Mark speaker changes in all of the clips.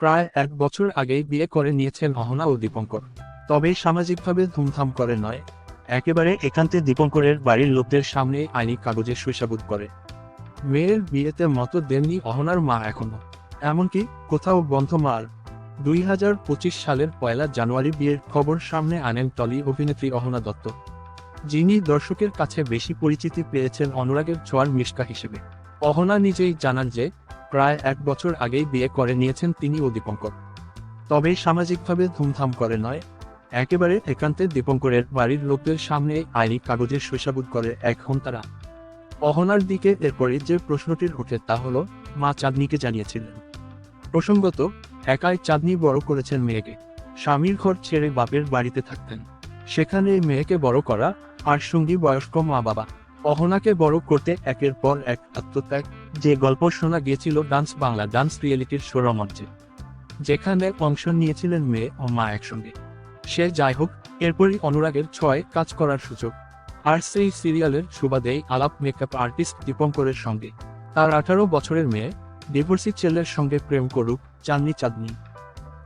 Speaker 1: প্রায় এক বছর আগেই বিয়ে করে নিয়েছেন অহনা ও দীপঙ্কর। তবে সামাজিকভাবে ধুমধাম করে নয়, একেবারে একান্তে দীপঙ্করের বাড়ির লোকদের সামনে আইনি কাগজে শৈশাবুদ করে। মেয়ের বিয়েতে মতো দেননি অহনার মা এখনও। এমনকি কোথাও বন্ধ মার দুই হাজার পঁচিশ সালের পয়লা জানুয়ারি বিয়ের খবর সামনে আনেন টলি অভিনেত্রী অহনা দত্ত। যিনি দর্শকের কাছে বেশি পরিচিতি পেয়েছেন অনুরাগের ছোঁয়ার মিশকা হিসেবে। অহনা নিজেই জানান যে প্রায় এক বছর আগেই বিয়ে করে নিয়েছেন তিনি ও দীপঙ্কর। তবে সামাজিকভাবে ধুমধাম করে নয়, একেবারে একান্তে দীপঙ্করের বাড়ির লোকদের সামনে আইনি কাগজের শৈশাবুদ করে এখন তারা অহনার দিকে এরপরে যে প্রশ্নটির ওঠে তা হলো, মা চাঁদনিকে জানিয়েছিলেন। প্রসঙ্গত, একাই চাঁদনি বড় করেছেন মেয়েকে। স্বামীর ঘর ছেড়ে বাপের বাড়িতে থাকতেন। সেখানে মেয়েকে বড় করা আর সঙ্গী বয়স্ক মা বাবা অহনাকে বড় করতে একের পর এক আত্মত্যাগ। যে গল্প শোনা গিয়েছিল ডান্স বাংলা ডান্স রিয়েলিটির শোর মঞ্চে যেখানে অংশ নিয়েছিলেন মেয়ে ও মা একসঙ্গে। সে যাই হোক, এরপরই অনুরাগের ছয় কাজ করার সুযোগ। আর সেই সিরিয়ালের সুবাদেই আলাপ মেকআপ আর্টিস্ট দীপঙ্করের সঙ্গে। তার আঠারো বছরের মেয়ে, ডিভোর্সি ছেলের সঙ্গে প্রেম করুক চাঁদনি চাঁদনি।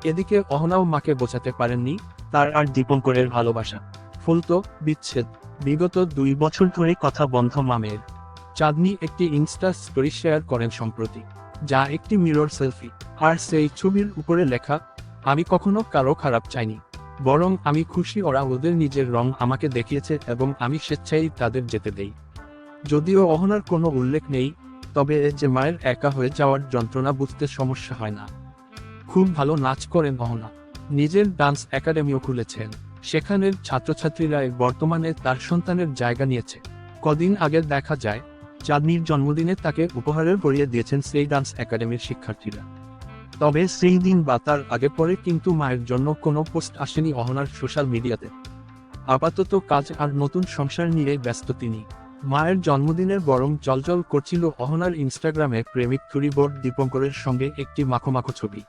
Speaker 1: এদিকে অহনাও মাকে বোঝাতে পারেননি, তার আর দীপঙ্করের ভালোবাসা। ফুলতো বিচ্ছেদ। বিগত দুই বছর ধরে কথা বন্ধ মামের। চাঁদনি একটি ইনস্টা স্টোরি শেয়ার করেন সম্প্রতি, যা একটি মিরর সেলফি, আর সেই ছবির উপরে লেখা, আমি কখনো কারও খারাপ চাইনি, বরং আমি খুশি ওরা ওদের নিজের রং আমাকে দেখিয়েছে এবং আমি স্বেচ্ছায় তাদের যেতে দেই। যদিও অহনার কোনো উল্লেখ নেই, তবে যে মায়ের একা হয়ে যাওয়ার যন্ত্রণা বুঝতে সমস্যা হয় না। খুব ভালো নাচ করেন অহনা, নিজের ডান্স একাডেমিও খুলেছেন। সেখানের ছাত্রছাত্রীরা বর্তমানে তার সন্তানের জায়গা নিয়েছে। কদিন আগে দেখা যায়, চাঁদনির জন্মদিনে তাকে উপহারের পরিয়ে দিয়েছেন সেই ডান্স একাডেমির শিক্ষার্থীরা। তবে সেই দিন বা তার আগে পরে কিন্তু মায়ের জন্য কোনো পোস্ট আসেনি অহনার সোশ্যাল মিডিয়াতে। আপাতত কাজ আর নতুন সংসার নিয়ে ব্যস্ত তিনি। মায়ের জন্মদিনের বরং জলজল করছিল অহনার ইনস্টাগ্রামে প্রেমিক থুরিবোর্ড দীপঙ্করের সঙ্গে একটি মাখো মাখো ছবি।